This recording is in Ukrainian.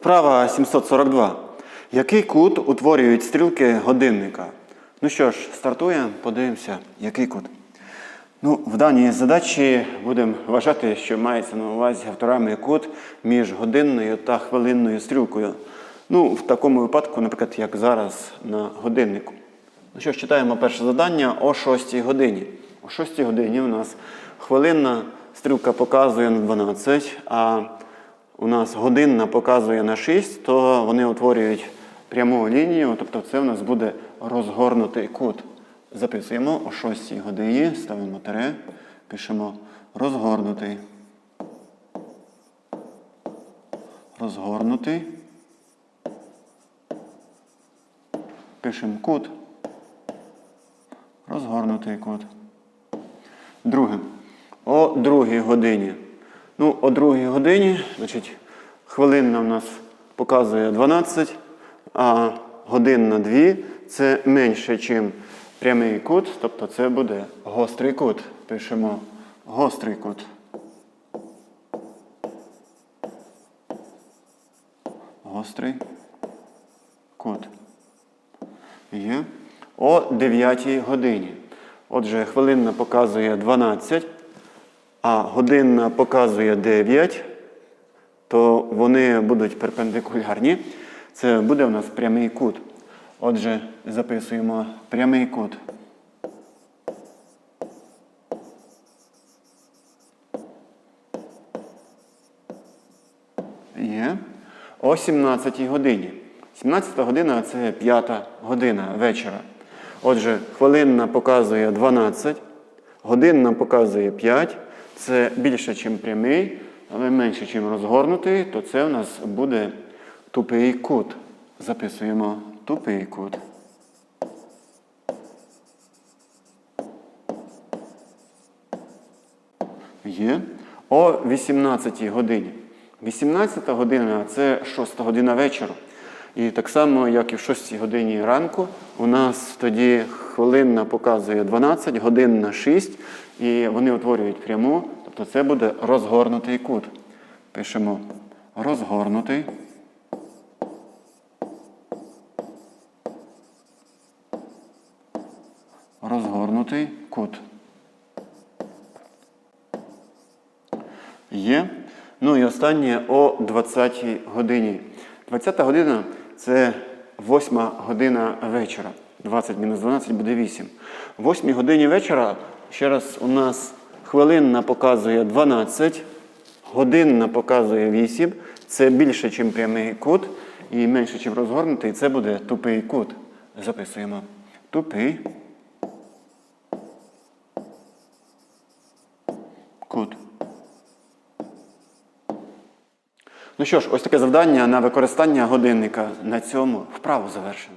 Вправа 742. Який кут утворюють стрілки годинника? Ну що ж, стартуємо, подивимося, який кут. Ну, в даній задачі будемо вважати, що мається на увазі авторами кут між годинною та хвилинною стрілкою. Ну, в такому випадку, наприклад, як зараз на годиннику. Ну що ж, читаємо перше завдання о 6 годині. О 6 годині у нас хвилинна стрілка показує на 12, а у нас годинна показує на 6, то вони утворюють пряму лінію, тобто це у нас буде розгорнутий кут. Записуємо о 6 годині, ставимо тире, пишемо розгорнутий. Розгорнутий. Пишемо кут. Розгорнутий кут. Друге. О другій годині. Ну, о другій годині, значить, хвилинна в нас показує 12, а годинна 2 це менше, ніж прямий кут, тобто це буде гострий кут. Пишемо гострий кут. Гострий кут. Є. О 9 годині. Отже, хвилинна показує 12, а годинна показує 9, то вони будуть перпендикулярні. Це буде у нас прямий кут. Отже, записуємо прямий кут. Є. О 17 годині. 17 година це 5 година вечора. Отже, хвилинна показує 12, годинна показує 5. Це більше, ніж прямий, але менше, ніж розгорнутий, то це у нас буде тупий кут. Записуємо тупий кут. Є. О 18 годині. 18 година це 6 година вечора. І так само, як і в 6 годині ранку, у нас тоді хвилинна показує 12, годинна 6, і вони утворюють пряму, тобто це буде розгорнутий кут. Пишемо розгорнутий. Розгорнутий кут. Є. Ну і останнє о 20 годині. 20 година це 8 година вечора. 20 мінус 12 буде 8. В 8 годині вечора, ще раз, у нас хвилинна показує 12, годинна показує 8. Це більше, ніж прямий кут, і менше, ніж розгорнутий. Це буде тупий кут. Записуємо. Тупий. Кут. Ну що ж, ось таке завдання на використання годинника. На цьому вправу завершено.